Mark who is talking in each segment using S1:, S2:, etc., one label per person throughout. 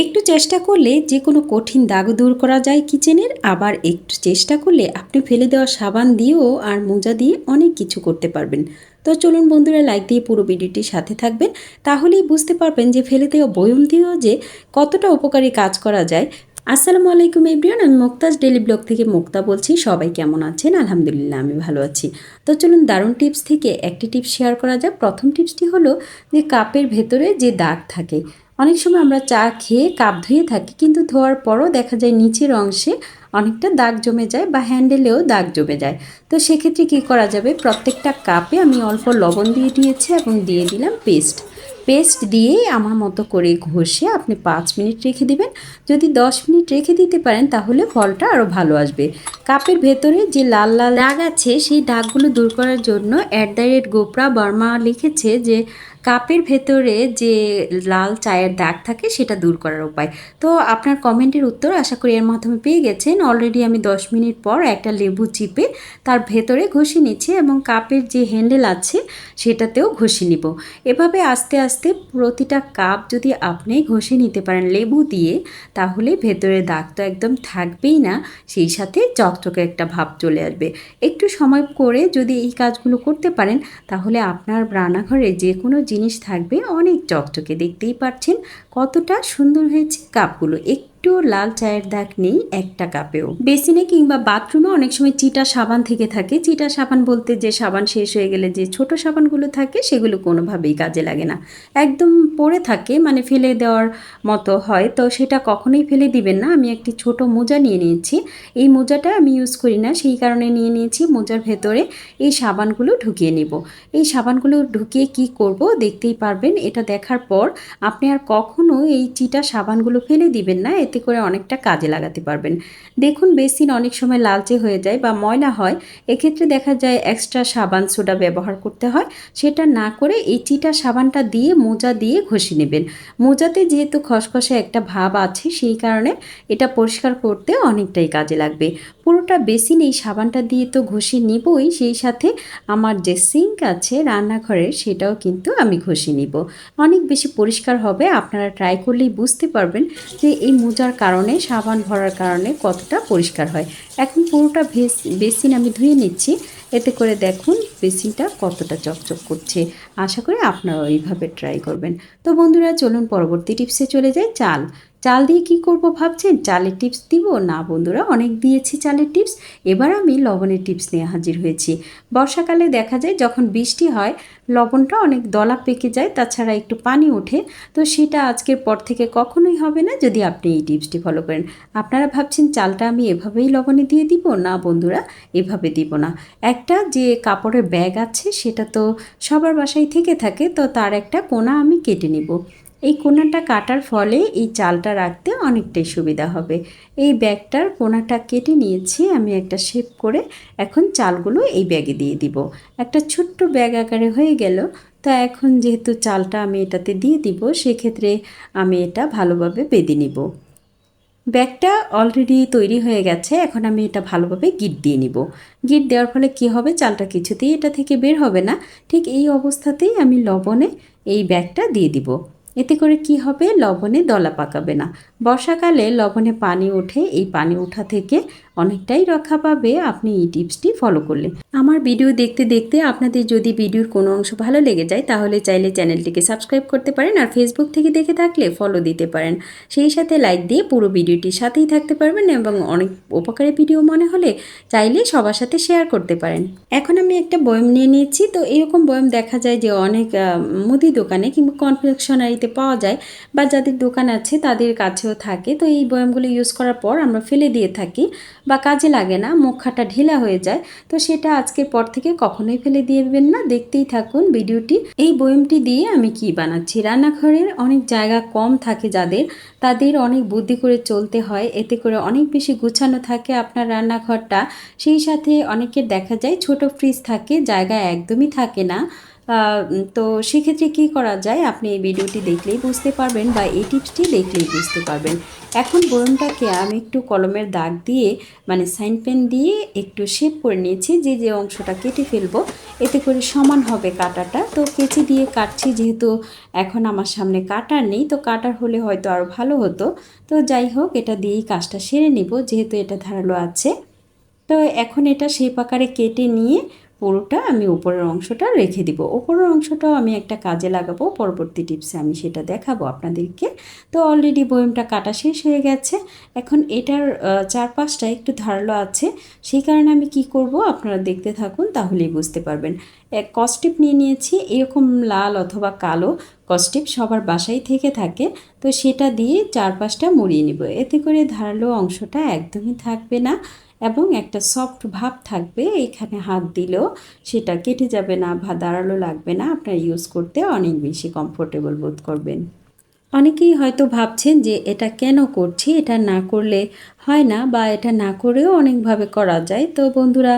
S1: একটু চেষ্টা করলে যে কোনো কঠিন দাগ দূর করা যায় কিচেনের, আবার একটু চেষ্টা করলে আপনি ফেলে দেওয়া সাবান দিয়েও আর মোজা দিয়ে অনেক কিছু করতে পারবেন। তো চলুন বন্ধুরা, লাইক দিয়ে পুরো ভিডিওটির সাথে থাকবেন, তাহলেই বুঝতে পারবেন যে ফেলে দেওয়া বয়ম দিয়েও যে কতটা উপকারী কাজ করা যায়। আসসালামু আলাইকুম এভরিওয়ান, আমি মুক্তাজ ডেলি ব্লগ থেকে মুক্তা বলছি। সবাই কেমন আছেন? আলহামদুলিল্লাহ, আমি ভালো আছি। তো চলুন দারুণ টিপস থেকে একটি টিপস শেয়ার করা যাক। প্রথম টিপসটি হলো যে কাপের ভেতরে যে দাগ থাকে অনেক সময় আমরা চা খেয়ে কাপ ধুয়ে থাকি, কিন্তু ধোয়ার পরও দেখা যায় নিচের অংশে অনেকটা দাগ জমে যায় বা হ্যান্ডেলেও দাগ জমে যায়। তো সেক্ষেত্রে কী করা যাবে? প্রত্যেকটা কাপে আমি অল্প লবণ দিয়ে দিয়েছি এবং দিয়ে দিলাম পেস্ট। পেস্ট দিয়েই আমার মতো করে ঘষে আপনি পাঁচ মিনিট রেখে দিবেন। যদি দশ মিনিট রেখে দিতে পারেন, তাহলে ফলটা আরও ভালো আসবে। কাপের ভেতরে যে লাল লাল দাগ আছে, সেই দাগগুলো দূর করার জন্য অ্যাট দ্য রেট গোপরা বর্মা লিখেছে যে কাপের ভেতরে যে লাল চায়ের দাগ থাকে সেটা দূর করার উপায়। তো আপনার কমেন্টের উত্তর আশা করি এর মাধ্যমে পেয়ে গেছেন। অলরেডি আমি দশ মিনিট পর একটা লেবু চিপে তার ভেতরে ঘষে নিচ্ছি এবং কাপের যে হ্যান্ডেল আছে সেটাতেও ঘষে নিব। এভাবে আস্তে আস্তে প্রতিটা কাপ যদি আপনি ঘষে নিতে পারেন লেবু দিয়ে, তাহলে ভেতরে দাগ তো একদম থাকবেই না, সেই সাথে চকচকে একটা ভাব চলে আসবে। একটু সময় করে যদি এই কাজগুলো করতে পারেন, তাহলে আপনার রান্নাঘরে যে কোনো জিনিস থাকবে অনেক চকচকে দেখতেই পাচ্ছেন কতটা সুন্দর হয়েছে কাপগুলো। একটু লাল চায়ের দাগ নেই একটা কাপেও। বেসিনে কিংবা বাথরুমে অনেক সময় চিটা সাবান থেকে থাকে। চিটা সাবান বলতে যে সাবান শেষ হয়ে গেলে যে ছোট সাবানগুলো থাকে, সেগুলো কোনোভাবেই কাজে লাগে না। একদম পড়ে থাকে মানে ফেলে দেওয়ার মতো হয়। তো সেটা কখনোই ফেলে দিবেন না। আমি একটি ছোট মোজা নিয়ে নিয়েছি। এই মোজাটা আমি ইউজ করি না। সেই কারণে নিয়ে নিয়েছি মোজার ভেতরে এই সাবানগুলো ঢুকিয়ে নেব। এই সাবানগুলো ঢুকিয়ে কি করব দেখতেই পারবেন। এটা দেখার পর আপনি আর কখনো এই চিটা সাবানগুলো ফেলে দিবেন না। এতে করে অনেকটা কাজে লাগাতে পারবেন। দেখুন, বেসিন অনেক সময় লালচে হয়ে যায় বা ময়লা হয়, এক্ষেত্রে দেখা যায় এক্সট্রা সাবান, সোডা ব্যবহার করতে হয়। সেটা না করে এই চিটা সাবানটা দিয়ে মোজা দিয়ে ঘষে নেবেন। মোজাতে যেহেতু খসখসে একটা ভাব আছে, সেই কারণে এটা পরিষ্কার করতে অনেকটাই কাজে লাগবে। পুরোটা বেসিন এই সাবানটা দিয়ে তো ঘষে নিবই, সেই সাথে আমার যে সিঙ্ক আছে রান্নাঘরের, সেটাও কিন্তু আমি ঘষে নিব। অনেক বেশি পরিষ্কার হবে, আপনারা ট্রাই করলেই বুঝতে পারবেন যে এই মোজার কারণে, সাবান ভরার কারণে কতটা পরিষ্কার হয়। এখন পুরোটা ভেস, বেসিন আমি ধুয়ে নিচ্ছি। এতে করে দেখুন বেসিনটা কতটা চকচক করছে। আশা করি আপনারাও এইভাবে ট্রাই করবেন। তো বন্ধুরা, চলুন পরবর্তী টিপসে চলে যাই। চাল। চাল দিয়ে কি করব ভাবছেন? চালের টিপস দিব? না বন্ধুরা, অনেক দিয়েছি চালের টিপস। এবার আমি লবণের টিপস নিয়ে হাজির হয়েছি। বর্ষাকালে দেখা যায় যখন বৃষ্টি হয়, লবণটা অনেক দলা পেকে যায়, তাছাড়া একটু পানি ওঠে। তো সেটা আজকের পর থেকে কখনোই হবে না, যদি আপনি এই টিপসটি ফলো করেন। আপনারা ভাবছেন চালটা আমি এভাবেই লবণে দিয়ে দিব? না বন্ধুরা, এভাবে দিব না। একটা যে কাপড়ের ব্যাগ আছে, সেটা তো সবার বাসায় থেকে থাকে, তো তার একটা কোনা আমি কেটে নিব। এই কোনাটা কাটার ফলে এই চালটা রাখতে অনেকটাই সুবিধা হবে। এই ব্যাগটার কোনাটা কেটে নিয়েছি, আমি একটা শেপ করে এখন চালগুলো এই ব্যাগে দিয়ে দিব। একটা ছোট্ট ব্যাগ আকারে হয়ে গেল, তা এখন যেহেতু চালটা আমি এটাতে দিয়ে দিব, সেক্ষেত্রে আমি এটা ভালোভাবে বেঁধে নিব। ব্যাগটা অলরেডি তৈরি হয়ে গেছে, এখন আমি এটা ভালোভাবে গিট দিয়ে নিব। গিট দেওয়ার ফলে কি হবে? চালটা কিছুতেই এটা থেকে বের হবে না। ঠিক এই অবস্থাতেই আমি লবণে এই ব্যাগটা দিয়ে দিব। এতে করে কি হবে? লবণে দলা পাকাবে না। বর্ষাকালে লবণে পানি ওঠে এই পানি ওঠা থেকে অনেকটাই রক্ষা পাবে আপনি এই টিপসটি ফলো করলে। আমার ভিডিও দেখতে দেখতে আপনাদের যদি ভিডিওর কোনো অংশ ভালো লেগে যায়, তাহলে চাইলে চ্যানেলটিকে সাবস্ক্রাইব করতে পারেন আর ফেসবুক থেকে দেখে থাকলে ফলো দিতে পারেন। সেই সাথে লাইক দিয়ে পুরো ভিডিওটির সাথেই থাকতে পারবেন এবং অনেক উপকারী ভিডিও মনে হলে চাইলে সবার সাথে শেয়ার করতে পারেন। এখন আমি একটা বয়ম নিয়ে নিয়েছি। তো এরকম বয়ম দেখা যায় যে অনেক মুদি দোকানে কিংবা কনফেকশনারিতে পাওয়া যায় বা যাদের দোকান আছে তাদের কাছেও থাকে। তো এই বয়মগুলো ইউজ করার পর আমরা ফেলে দিয়ে থাকি। বা কাজে লাগে না মুখাটা ঢিলা হয়ে যায়, তো সেটা আজকের পর থেকে কখনোই ফেলে দিয়েবেন না। দেখতেই থাকুন ভিডিওটি। এই বয়মটি দিয়ে আমি কি বানাচ্ছি? রান্নাঘরের অনেক জায়গা কম থাকে যাদের, তাদের অনেক বুদ্ধি করে চলতে হয়, এতে করে অনেক বেশি গুছানো থাকে আপনার রান্নাঘরটা। সেই সাথে অনেকের দেখা যায় ছোট ফ্রিজ থাকে, জায়গা একদমই থাকে না। তো সেক্ষেত্রে কী করা যায়? আপনি এই ভিডিওটি দেখলেই বুঝতে পারবেন বা এই টিপসটি দেখলেই বুঝতে পারবেন। এখন বরুণটাকে আমি একটু কলমের দাগ দিয়ে মানে সাইন পেন দিয়ে একটু শেপ করে নিয়েছি, যে যে অংশটা কেটে ফেলব, এতে করে সমান হবে কাটাটা। তো কেচি দিয়ে কাটছি, যেহেতু এখন আমার সামনে কাটার নেই, তো কাটার হলে হয়তো আরও ভালো হতো। তো যাই হোক, এটা দিয়েই কাজটা সেরে নিব, যেহেতু এটা ধারালো আছে। তো এখন এটা শেপ আকারে কেটে নিয়ে পুরোটা আমি উপরের অংশটা রেখে দিব। উপরের অংশটাও আমি একটা কাজে লাগাবো, পরবর্তী টিপসে আমি সেটা দেখাবো আপনাদেরকে। তো অলরেডি বয়মটা কাটা শেষ হয়ে গেছে। এখন এটার চারপাশটা একটু ধারালো আছে। সেই কারণে আমি কি করব আপনারা দেখতে থাকুন, তাহলেই বুঝতে পারবেন। এক কস্টিপ নিয়ে নিয়েছি, এরকম লাল অথবা কালো কস্টিপ সবার বাসায় থেকে থাকে। তো সেটা দিয়ে চারপাশটা মুড়িয়ে নিব। এতে করে ধারালো অংশটা একদমই থাকবে না। এবং একটা সফট ভাব থাকবে, এখানে হাত দিলেও সেটা কেটে যাবে না বা দাঁড়াল লাগবে না। আপনার ইউজ করতে অনেক বেশি কমফোর্টেবল বোধ করবেন। অনেকেই হয়তো ভাবছেন যে এটা কেন করছি, এটা না করলে হয় না বা এটা না করেও অনেকভাবে করা যায়। তো বন্ধুরা,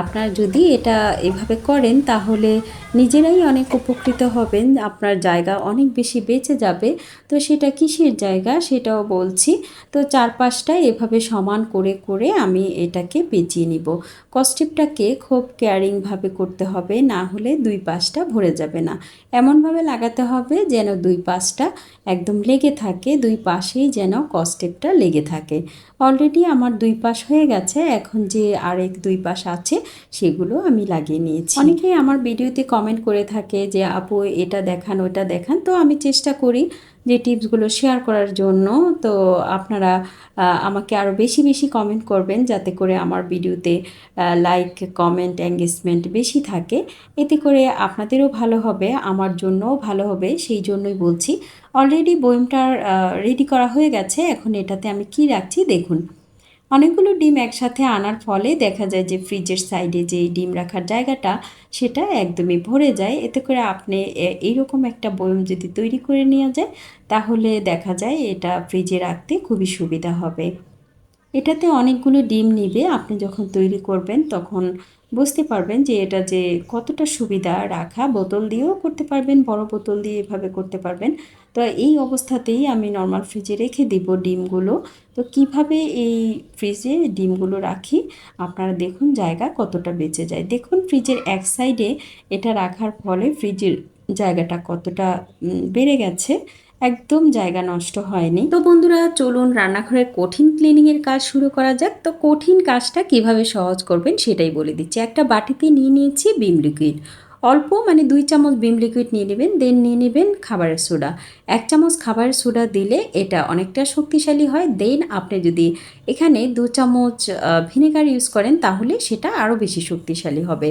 S1: আপনার যদি এটা এভাবে করেন, তাহলে নিজেরাই অনেক উপকৃত হবেন, আপনার জায়গা অনেক বেশি বেঁচে যাবে। তো সেটা কিসের জায়গা সেটাও বলছি। তো চারপাশটা এভাবে সমান করে করে আমি এটাকে পেঁচিয়ে নিব। কস্টিপটাকে খুব কেয়ারিংভাবে করতে হবে, না হলে দুই পাশটা ভরে যাবে না। এমনভাবে লাগাতে হবে যেন দুই পাশটা একদম লেগে থাকে, দুই পাশেই যেন কস্টেপটা লেগে থাকে। অলরেডি আমার দুই পাশ হয়ে গেছে, এখন যে আরেক দুই পাশ আছে, সেগুলো আমি লাগিয়ে নিয়েছি। অনেকেই আমার ভিডিওতে কমেন্ট করে থাকে যে, আপু, এটা দেখান, ওটা দেখান। তো আমি চেষ্টা করি যে টিপসগুলো শেয়ার করার জন্য। তো আপনারা আমাকে আরও বেশি বেশি কমেন্ট করবেন যাতে করে আমার ভিডিওতে লাইক কমেন্ট এঙ্গেজমেন্ট বেশি থাকে। এতে করে আপনাদেরও ভালো হবে, আমার জন্যও ভালো হবে, সেই জন্যই বলছি। অলরেডি বয়মটার রেডি করা হয়ে গেছে। এখন এটাতে আমি কি রাখছি দেখুন। অনেকগুলো ডিম একসাথে আনার ফলে দেখা যায় যে ফ্রিজের সাইডে যে ডিম রাখার জায়গাটা, সেটা একদমই ভরে যায়। এতে করে আপনি এইরকম একটা বয়ম যদি তৈরি করে নেওয়া যায়, তাহলে দেখা যায় এটা ফ্রিজে রাখতে খুবই সুবিধা হবে। এটাতে অনেকগুলো ডিম নিবে। আপনি যখন তৈরি করবেন, তখন বুঝতে পারবেন যে এটা যে কতটা সুবিধা রাখা। বোতল দিয়েও করতে পারবেন, বড় বোতল দিয়ে এভাবে করতে পারবেন। তো এই অবস্থাতেই আমি নর্মাল ফ্রিজে রেখে দিব ডিমগুলো। তো কীভাবে এই ফ্রিজে ডিমগুলো রাখি? আপনারা দেখুন জায়গা কতটা বেঁচে যায়। দেখুন ফ্রিজের এক সাইডে এটা রাখার ফলে ফ্রিজের জায়গাটা কতটা বেড়ে গেছে। একদম জায়গা নষ্ট হয়নি। তো বন্ধুরা, চলুন রান্নাঘরের কঠিন ক্লিনিংয়ের কাজ শুরু করা যাক। তো কঠিন কাজটা কীভাবে সহজ করবেন সেটাই বলে দিচ্ছি। একটা বাটিতে নিয়ে নিয়েছি বিম লিকুইড অল্প মানে দুই চামচ বিম লিকুইড নিয়ে নেবেন দেন নিয়ে নেবেন খাবারের সোডা। এক চামচ খাবারের সোডা দিলে এটা অনেকটা শক্তিশালী হয় দেন আপনি যদি এখানে দু চামচ ভিনেগার ইউজ করেন তাহলে সেটা আরও বেশি শক্তিশালী হবে।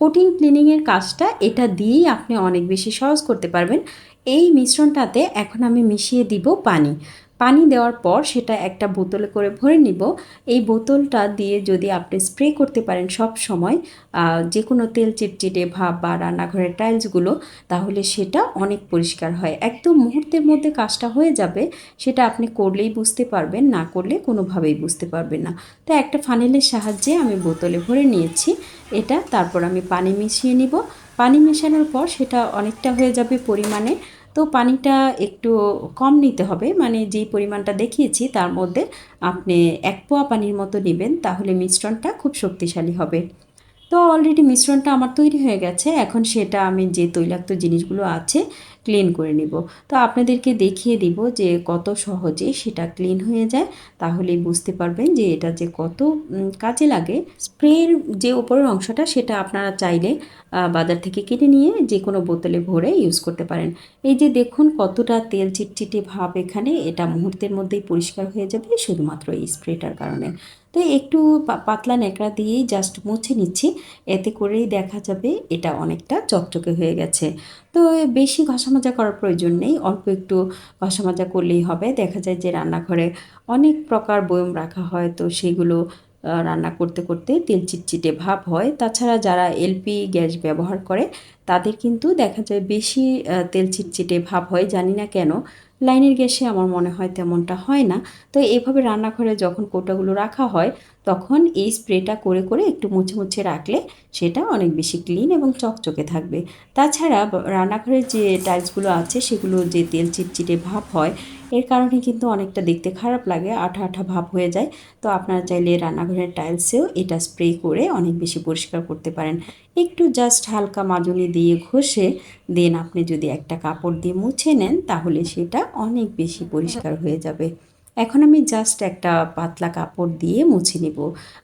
S1: কোটিং ক্লিনিংয়ের কাজটা এটা দিয়েই আপনি অনেক বেশি সহজ করতে পারবেন। এই মিশ্রণটাতে এখন আমি মিশিয়ে দিব পানি। পানি দেওয়ার পর সেটা একটা বোতলে করে ভরে নিব। এই বোতলটা দিয়ে যদি আপনি স্প্রে করতে পারেন সব সময় যে কোনো তেল চিটচিটে ভাব বা রান্নাঘরের টাইলসগুলো তাহলে সেটা অনেক পরিষ্কার হয়। একদম মুহূর্তের মধ্যে কাজটা হয়ে যাবে, সেটা আপনি করলেই বুঝতে পারবেন, না করলে কোনোভাবেই বুঝতে পারবেন না। তো একটা ফানেলের সাহায্যে আমি বোতলে ভরে নিয়েছি। এটা তারপর আমি পানি মিশিয়ে নিব। পানি মেশানোর পর সেটা অনেকটা হয়ে যাবে পরিমাণে। তো পানিটা একটু কম নিতে হবে। মানে যেই পরিমাণটা দেখিয়েছি তার মধ্যে আপনি এক পোয়া পানির মতো নেবেন, তাহলে মিশ্রণটা খুব শক্তিশালী হবে। তো অলরেডি মিশ্রণটা আমার তৈরি হয়ে গেছে। এখন সেটা আমি যে তৈলাক্ত জিনিসগুলো আছে ক্লিন করে নিব। তো আপনাদেরকে দেখিয়ে দিব যে কত সহজে সেটা ক্লিন হয়ে যায়। তাহলেই বুঝতে পারবেন যে এটা যে কত কাজে লাগে। স্প্রের যে উপরের অংশটা সেটা আপনারা চাইলে বাজার থেকে কিনে নিয়ে যে কোনো বোতলে ভরে ইউজ করতে পারেন। এই যে দেখুন কতটা তেল চিটচিটে ভাব এখানে, এটা মুহূর্তের মধ্যেই পরিষ্কার হয়ে যাবে শুধুমাত্র এই স্প্রেটার কারণে। তো একটু পাতলা ন্যাকড়া দিয়েই জাস্ট মুছে নিচ্ছি। এতে করেই দেখা যাবে এটা অনেকটা চকচকে হয়ে গেছে। তো বেশি ঘষা মাজা করার প্রয়োজন নেই, অল্প একটু ঘষা মাজা করলেই হবে। দেখা যায় যে রান্নাঘরে অনেক প্রকার বয়ম রাখা হয়, তো সেগুলো রান্না করতে করতে তেল চিটচিটে ভাব হয়। তাছাড়া যারা এলপি গ্যাস ব্যবহার করে, তাদের কিন্তু দেখা যায় বেশি তেল চিটচিটে ভাব হয়, জানি না কেন। লাইনের গ্যাসে আমার মনে হয় তেমনটা হয় না। তো এইভাবে রান্নাঘরে যখন কৌটাগুলো রাখা হয় তখন এই স্প্রেটা করে করে একটু মুছে মুছে রাখলে সেটা অনেক বেশি ক্লিন এবং চকচকে থাকবে। তাছাড়া রান্নাঘরের যে টাইলসগুলো আছে সেগুলো যে তেল চিটচিটে ভাব হয়, এর কারণে কিন্তু অনেকটা দেখতে খারাপ লাগে, আঠা আঠা ভাব হয়ে যায়। তো আপনারা চাইলে রান্নাঘরের টাইলসেও এটা স্প্রে করে অনেক বেশি পরিষ্কার করতে পারেন। একটু জাস্ট হালকা মাজনি দিয়ে ঘষে দেন আপনি যদি একটা কাপড় দিয়ে মুছে নেন, তাহলে সেটা অনেক বেশি পরিষ্কার হয়ে যাবে। এখন আমি জাস্ট একটা পাতলা কাপড় দিয়ে মুছে নেব।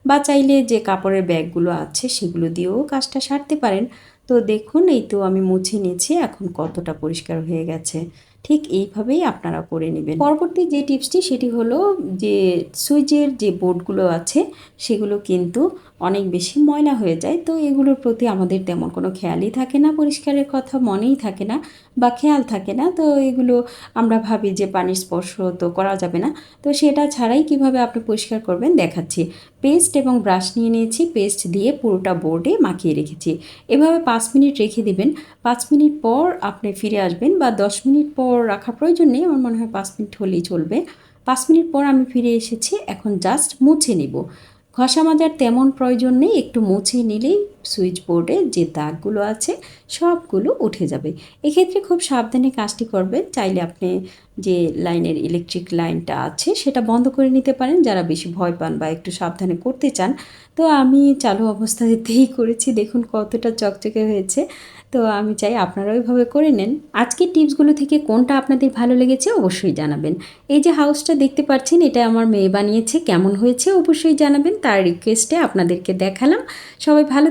S1: বা চাইলে যে কাপড়ের ব্যাগগুলো আছে সেগুলো দিয়েও কাজটা সারতে পারেন। তো দেখুন, এই তো আমি মুছে নিয়েছি, এখন কতটা পরিষ্কার হয়ে গেছে। ঠিক এইভাবেই আপনারা করে নেবেন। পরবর্তী যে টিপসটি, সেটি হলো যে সুইচের যে বোর্ডগুলো আছে, সেগুলো কিন্তু অনেক বেশি ময়লা হয়ে যায়, তো এগুলোর প্রতি আমাদের তেমন কোনো খেয়ালই থাকে না, পরিষ্কারের কথা মনেই থাকে না বা খেয়াল থাকে না, তো এগুলো আমরা ভাবি যে পানির স্পর্শ তো করা যাবে না, তো সেটা ছাড়াই কীভাবে আপনি পরিষ্কার করবেন দেখাচ্ছি। পেস্ট এবং ব্রাশ নিয়ে নিয়েছি, পেস্ট দিয়ে পুরোটা বোর্ডে মাখিয়ে রেখেছি। এভাবে পাঁচ মিনিট রেখে দিবেন, পাঁচ মিনিট পর আপনি ফিরে আসবেন বা দশ মিনিট পর রাখার প্রয়োজন নেই, আমার মনে হয় পাঁচ মিনিট হলেই চলবে। পাঁচ মিনিট পর আমি ফিরে এসেছি, এখন জাস্ট মুছে নিব। ঘষা মাজার তেমন প্রয়োজন নেই একটু মুছে নিলেই সুইচ বোর্ডে যে দাগগুলো আছে, সবগুলো উঠে যাবে। এক্ষেত্রে খুব সাবধানে কাজটি করবেন। চাইলে আপনি যে লাইনের ইলেকট্রিক লাইনটা আছে, সেটা বন্ধ করে নিতে পারেন। যারা বেশি ভয় পান বা একটু সাবধানে করতে চান, তো আমি চালু অবস্থাতেই করেছি। দেখুন কতটা চকচকে হয়েছে। তো আমি চাই আপনারা ওইভাবে করে নেন। আজকের টিপসগুলো থেকে কোনটা আপনাদের ভালো লেগেছে অবশ্যই জানাবেন। এই যে হাউসটা দেখতে পাচ্ছেন, এটা আমার মেয়ে বানিয়েছে। কেমন হয়েছে অবশ্যই জানাবেন। তার রিকোয়েস্টে আপনাদেরকে দেখালাম। সবাই ভালো